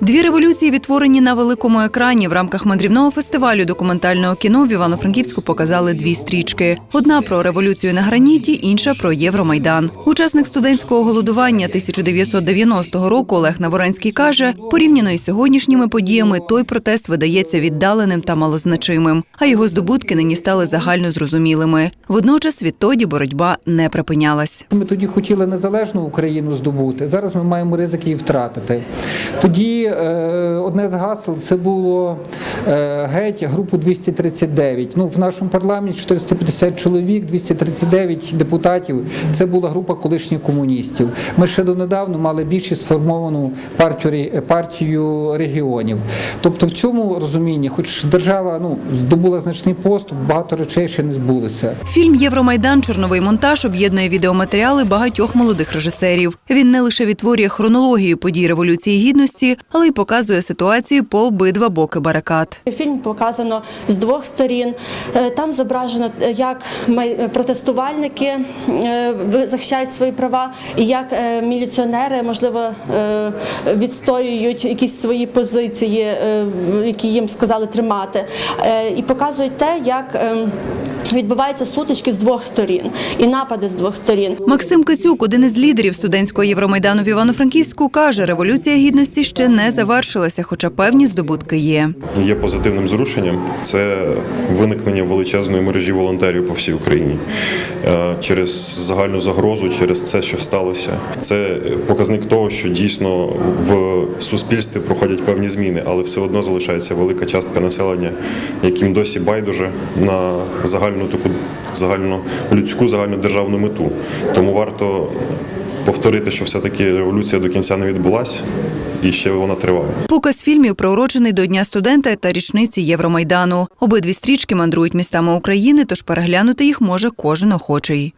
Дві революції відтворені на великому екрані. В рамках мандрівного фестивалю документального кіно в Івано-Франківську показали дві стрічки: одна про революцію на граніті, інша про Євромайдан. Учасник студентського голодування 1990 року Олег Наворенський каже, порівняно із сьогоднішніми подіями, той протест видається віддаленим та малозначимим, а його здобутки нині стали загально зрозумілими. Водночас відтоді боротьба не припинялась. Ми тоді хотіли незалежну Україну здобути. Зараз ми маємо ризик її втратити. Тоді е, одне з гасел це було е, геть групу 239. Ну в нашому парламенті 450 чоловік, 239 депутатів. Це була група колишніх комуністів. Ми ще донедавна мали більшість сформовану партію партію регіонів. Тобто, в цьому розумінні, хоч держава ну здобула значний поступ, багато речей ще не збулися. Фільм Євромайдан чорновий монтаж об'єднує відеоматеріали багатьох молодих режисерів. Він не лише відтворює хронологію подій революції гідності, але й показує ситуацію по обидва боки барикад. Фільм показано з двох сторін. Е, Там зображено, е, як протестувальники е, ви- захищають свої права, і як міліціонери, можливо, відстоюють якісь свої позиції, які їм сказали тримати. І показують те, як ем, відбуваються сутички з двох сторін і напади з двох сторін. Максим Кицюк, один із лідерів студентського Євромайдану в Івано-Франківську, каже, революція гідності ще не завершилася, хоча певні здобутки є. Є позитивним зрушенням це виникнення величезної мережі волонтерів по всій Україні Е, через загальну загрозу, через це, що сталося. Це показник того, що дійсно в суспільстві проходять певні зміни, але все одно залишається велика частка населення, яким досі байдуже на загальну таку загальну людську, загальну державну мету. Тому варто повторити, що все-таки революція до кінця не відбулася, і ще вона триває. Показ фільмів приурочений до Дня студента та річниці Євромайдану. Обидві стрічки мандрують містами України, тож переглянути їх може кожен охочий.